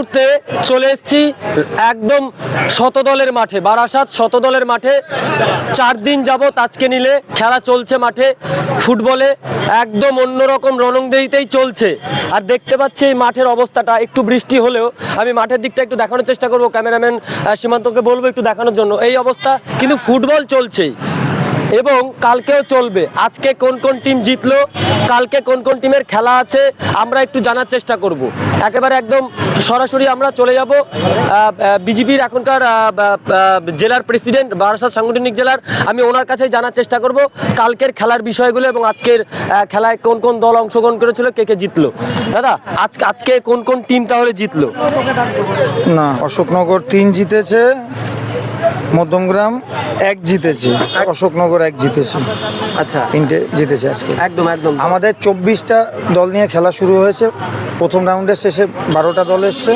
মুহূর্তে চলে এসেছি একদম শতদলের মাঠে, বারাসাত শতদলের মাঠে। চার দিন যাবত আজকে নিলে খেলা চলছে মাঠে, ফুটবলে একদম অন্যরকম রণংদেহিতেই চলছে। আর দেখতে পাচ্ছি এই মাঠের অবস্থাটা, একটু বৃষ্টি হলেও আমি মাঠের দিকটা একটু দেখানোর চেষ্টা করব, ক্যামেরাম্যান সীমান্তকে বলব একটু দেখানোর জন্য। এই অবস্থা, কিন্তু ফুটবল চলছেই। এবং কালকেও চলবে। আজকে কোন কোন টিম জিতলো, কালকে কোন কোন টিমের খেলা আছে, আমরা একটু জানার চেষ্টা করব। একেবারে একদম সরাসরি আমরা চলে যাব। বিজেপির এখনকার জেলার প্রেসিডেন্ট বারাসাত সাংগঠনিক জেলার, আমি ওনার কাছে জানার চেষ্টা করব কালকের খেলার বিষয়গুলো এবং আজকের খেলায় কোন কোন দল অংশগ্রহণ করেছিল, কে কে জিতলো। দাদা আজকে আজকে কোন কোন টিম তাহলে জিতলো? না, অশোকনগর তিন জিতেছে মধ্যমগ্রাম এক জিতেছে। অশোকনগর এক জিতেছে। আচ্ছা। তিনটে জিতেছে আজকে। একদম একদম। আমাদের চব্বিশটা দল নিয়ে খেলা শুরু হয়েছে। প্রথম রাউন্ডের শেষে বারোটা দল এসছে।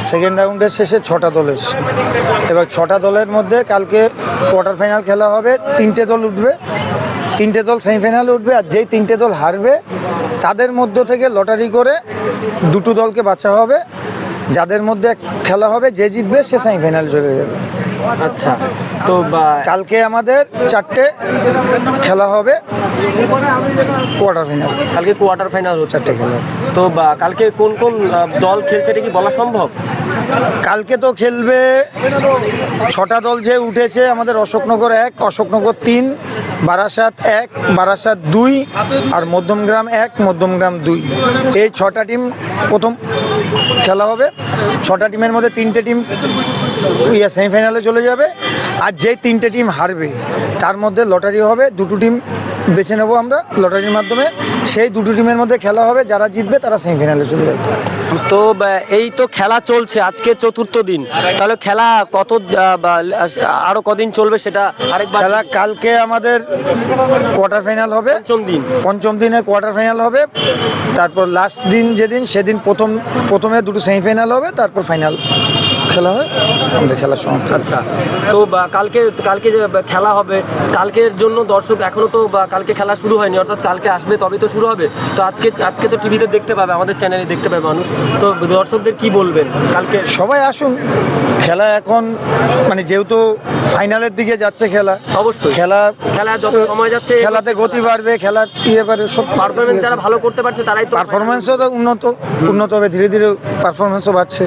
সেকেন্ড রাউন্ডের শেষে ছটা দল এসছে। এবার ছটা দলের মধ্যে কালকে কোয়ার্টার ফাইনাল খেলা হবে। তিনটে দল উঠবে। তিনটে দল সেমিফাইনালে উঠবে আর যেই তিনটে দল হারবে তাদের মধ্য থেকে লটারি করে দুটো দলকে বাছা হবে। যাদের মধ্যে খেলা হবে যে জিতবে সে সেমিফাইনাল চলে যাবে। আচ্ছা তো কালকে আমাদের চারটে খেলা হবে কোয়ার্টার ফাইনাল কালকে কোয়ার্টার ফাইনাল হচ্ছে। চারটে খেলা। তো কালকে কোন কোন দল খেলছে এটা কি বলা সম্ভব? কালকে তো খেলবে ছটা দল যে উঠেছে, আমাদের অশোকনগর এক, অশোকনগর তিন, বারাসাত এক, বারাসাত দুই আর মধ্যমগ্রাম এক, মধ্যমগ্রাম দুই। এই ছটা টিম প্রথম খেলা হবে। ছটা টিমের মধ্যে তিনটে টিম ইয়ে সেমিফাইনালে চলে যাবে আর যেই তিনটে টিম হারবে, তার মধ্যে লটারি হবে। দুটো টিম বেছে নেব আমরা লটারির মাধ্যমে। সেই দুটো টিমের মধ্যে খেলা হবে, যারা জিতবে তারা সেমিফাইনালে চলে যাবে। তো এই তো খেলা চলছে আজকে চতুর্থ দিন। তাহলে খেলা কত আরও কদিন চলবে সেটা আরেকবার খেলা কালকে আমাদের কোয়ার্টার ফাইনাল হবে। পঞ্চম দিন। পঞ্চম দিনে কোয়ার্টার ফাইনাল হবে। তারপর লাস্ট দিন যেদিন সেদিন প্রথম প্রথমে দুটো সেমিফাইনাল হবে তারপর ফাইনাল খেলা হয় আমাদের খেলার সমাপ্ত আচ্ছা তো কালকে কালকে যে খেলা হবে কালকের জন্য দর্শক এখনও তো বা, কালকে খেলা শুরু হয়নি অর্থাৎ কালকে আসবে তবে তো শুরু হবে। তো আজকে আজকে তো টিভিতে দেখতে পাবে আমাদের চ্যানেলে দেখতে পাবে মানুষ। তো দর্শকদের কি বলবেন কালকে? সবাই আসুন খেলা এখন মানে যেহেতু ফাইনালের দিকে যাচ্ছে খেলা অবশ্যই। খেলা খেলা যত সময় যাচ্ছে খেলাতে গতি বাড়বে খেলার ইয়ে বাড়বে সব পারফরমেন্স যারা ভালো করতে পারছে তারাই তো পারফরমেন্সও তো উন্নত উন্নত হবে ধীরে ধীরে পারফরমেন্সও বাড়ছে।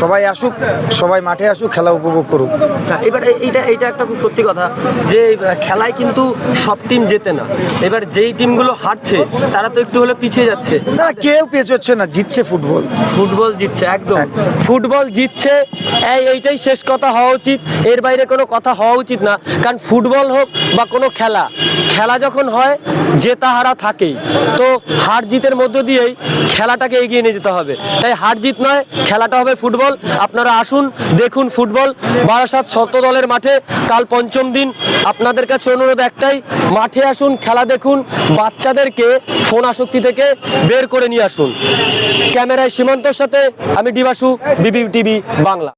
সবাই আসুক সবাই মাঠে আসুক খেলা উপভোগ করুক। হ্যাঁ, এবার এইটা এইটা একটা খুব সত্যি কথা যে খেলায় কিন্তু সব টিম জেতে না। এবার যেই টিমগুলো হারছে তারা তো একটু হলে পিছিয়ে যাচ্ছে। না কেউ পেছোচ্ছে না জিতছে ফুটবল। ফুটবল জিতছে একদম। ফুটবল জিতছে এই এইটাই শেষ কথা হওয়া উচিত। এর বাইরে কোনো কথা হওয়া উচিত না। কারণ ফুটবল হোক বা কোনো খেলা খেলা যখন হয় জেতা হারা থাকেই। তো হার জিতের মধ্য দিয়েই খেলাটাকে এগিয়ে নিয়ে যেতে হবে। তাই হার জিত নয় খেলাটা হবে ফুটবল। আপনারা আসুন, দেখুন ফুটবল। বারাসাত শত দলের মাঠে কাল পঞ্চম দিন। আপনাদের কাছে অনুরোধ একটাই, মাঠে আসুন, খেলা দেখুন, বাচ্চাদেরকে ফোন আসক্তি থেকে বের করে নিয়ে আসুন। ক্যামেরায় সীমান্তর সাথে আমি ডিবাসু বিবি টিভি বাংলা।